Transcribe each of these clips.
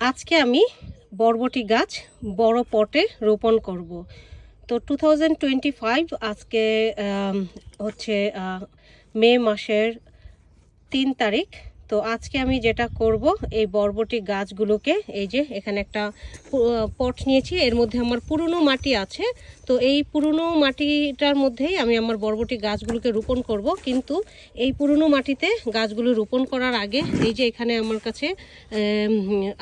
আজকে আমি বরবটি গাছ বড় পটে রোপণ করব। তো টু আজকে হচ্ছে মে মাসের তিন তারিখ তো আজকে আমি যেটা করব, এই বরবটি গাছগুলোকে, এই যে এখানে একটা পট নিয়েছি, এর মধ্যে আমার পুরনো মাটি আছে। তো এই পুরনো মাটিটার মধ্যেই আমি আমার বরবটি গাছগুলোকে রোপণ করব। কিন্তু এই পুরনো মাটিতে গাছগুলো রোপণ করার আগে এই যে এখানে আমার কাছে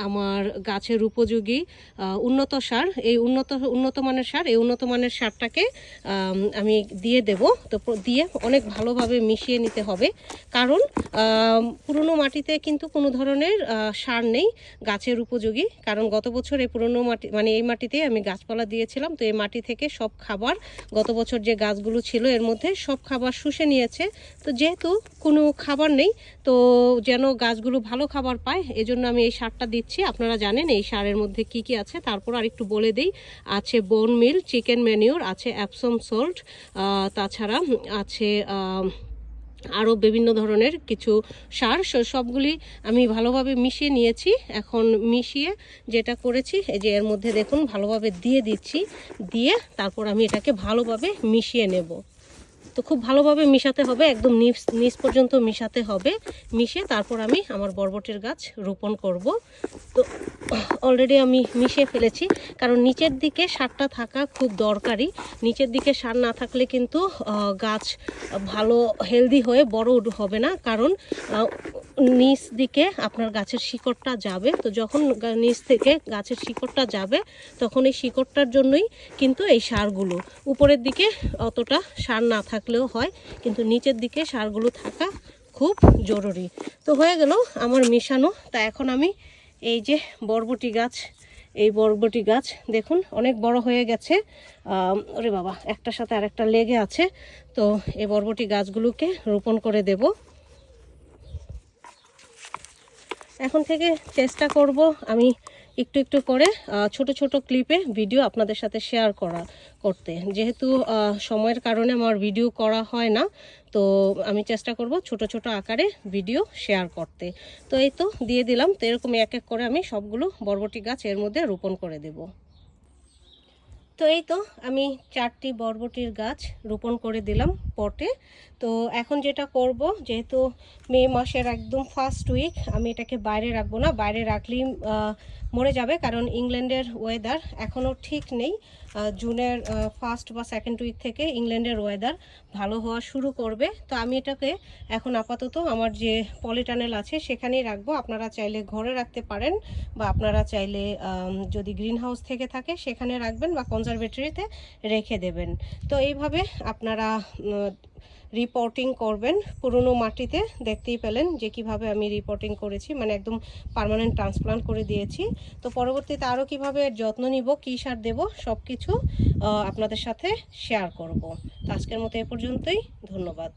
আমার গাছের উপযোগী উন্নত সার, এই উন্নত উন্নত মানের সার, এই উন্নত মানের সারটাকে, আমি দিয়ে দেব। তো দিয়ে অনেক ভালোভাবে মিশিয়ে নিতে হবে। কারণ পুরনো মাটিতে কিন্তু কোনো ধরনের সার নেই গাছের উপযোগী। কারণ গত বছর এই পুরনো মাটি মানে এই মাটিতে আমি গাছপালা দিয়েছিলাম। তো এই মাটি থেকে সব খাবার, গত বছর যে গাছগুলো ছিল এর মধ্যে সব খাবার শুষে নিয়েছে। তো যেহেতু কোনো খাবার নেই, তো যেন গাছগুলো ভালো খাবার পায়, এজন্য আমি এই সারটা দিচ্ছি। আপনারা জানেন এই সারের মধ্যে কি কি আছে? তারপর আর একটু বলে দিই, আছে বোন মিল চিকেন ম্যানিউর আছে অ্যাপসম সল্ট তাছাড়া, আছে আরও বিভিন্ন ধরনের কিছু সার সবগুলি আমি ভালোভাবে মিশিয়ে নিয়েছি। এখন মিশিয়ে যেটা করেছি, এই যে এর মধ্যে দেখুন, ভালোভাবে দিয়ে দিচ্ছি। দিয়ে তারপর আমি এটাকে ভালোভাবে মিশিয়ে নেব। তো খুব ভালোভাবে মিশাতে হবে, একদম নিচ নিচ পর্যন্ত মিশাতে হবে। মিশে তারপর আমি আমার বরবটির গাছ রোপণ করব। তো অলরেডি আমি মিশে ফেলেছি, কারণ নিচের দিকে সারটা থাকা খুব দরকারি। নিচের দিকে সার না থাকলে কিন্তু গাছ ভালো হেলদি হয়ে বড় হবে না, কারণ নিচ দিকে আপনার গাছের শিকড়টা যাবে। তো যখন নিচ থেকে গাছের শিকড়টা যাবে, তখন এই শিকড়টার জন্যই কিন্তু এই সারগুলো। উপরের দিকে অতটা সার না থাকলেও হয়, কিন্তু নিচের দিকে সারগুলো থাকা খুব জরুরি। তো হয়ে গেল আমার মিশানো। তা এখন আমি এই যে বরবটি গাছ, এই বরবটি গাছ দেখুন, অনেক বড় হয়ে গেছে। ওরে বাবা, একটার সাথে আরেকটা লেগে আছে। তো এই বরবটি গাছগুলোকে রোপণ করে দেব। এখন থেকে চেষ্টা করব আমি একটু একটু করে ছোট ছোট ক্লিপে ভিডিও আপনাদের সাথে শেয়ার করা, করতে। যেহেতু সময়ের কারণে আমার ভিডিও করা হয় না, তো আমি চেষ্টা করব ছোট ছোট আকারে ভিডিও শেয়ার করতে। তো এই তো, দিয়ে দিলাম। তো এরকম এক এক করে আমি সবগুলো বরবটি গাছ এর মধ্যে রোপণ করে দেবো। তো এই তো আমি চারটি বরবটির গাছ রোপণ করে দিলাম পটে। তো এখন যেটা করব, যেহেতু মে মাসের একদম ফার্স্ট উইক আমি এটাকে বাইরে রাখব না। বাইরে রাখলেই মরে যাবে, কারণ ইংল্যান্ডের ওয়েদার এখনও ঠিক নেই। জুনের ফার্স্ট বা সেকেন্ড উইক থেকে ইংল্যান্ডের ওয়েদার ভালো হওয়া শুরু করবে। তো আমি এটাকে এখন আপাতত আমার যে পলিটানেল আছে সেখানেই রাখব। আপনারা চাইলে ঘরে রাখতে পারেন বা আপনারা চাইলে যদি গ্রিন হাউস থেকে থাকে সেখানে রাখবেন বা কনজারভেটরিতে রেখে দেবেন। তো এইভাবে আপনারা রিপোর্টিং করবেন। পুরনো মাটিতে দেখতেই পেলেন যে কীভাবে আমি রিপোর্টিং করেছি মানে একদম পারমানেন্ট ট্রান্সপ্লান্ট করে দিয়েছি। তো পরবর্তীতে আরও কীভাবে যত্ন নিব, কী সার দেব সব কিছু আপনাদের সাথে শেয়ার করব। আজকের মতো এ পর্যন্তই, ধন্যবাদ।